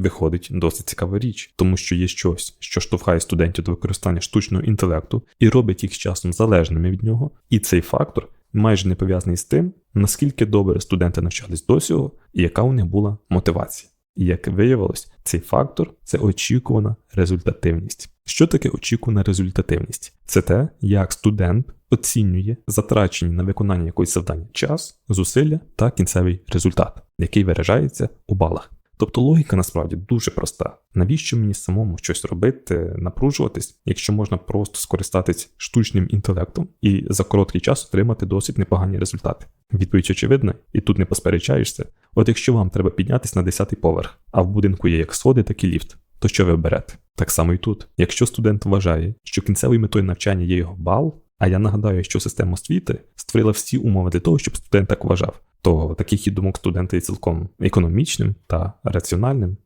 Виходить досить цікава річ, тому що є щось, що штовхає студентів до використання штучного інтелекту і робить їх з часом залежними від нього, і цей фактор майже не пов'язаний з тим, наскільки добре студенти навчались до цього і яка у них була мотивація. І як виявилось, цей фактор це очікувана результативність. Що таке очікувана результативність? Це те, як студент оцінює затрачені на виконання якогось завдання час, зусилля та кінцевий результат, який виражається у балах. Тобто логіка насправді дуже проста. Навіщо мені самому щось робити, напружуватись, якщо можна просто скористатись штучним інтелектом і за короткий час отримати досить непогані результати? Відповідь очевидна, і тут не посперечаєшся. От якщо вам треба піднятися на 10-й поверх, а в будинку є як сходи, так і ліфт, то що ви берете? Так само і тут. Якщо студент вважає, що кінцевою метою навчання є його бал, а я нагадаю, що система освіти створила всі умови для того, щоб студент так вважав, то такий хід думок студента є цілком економічним та раціональним.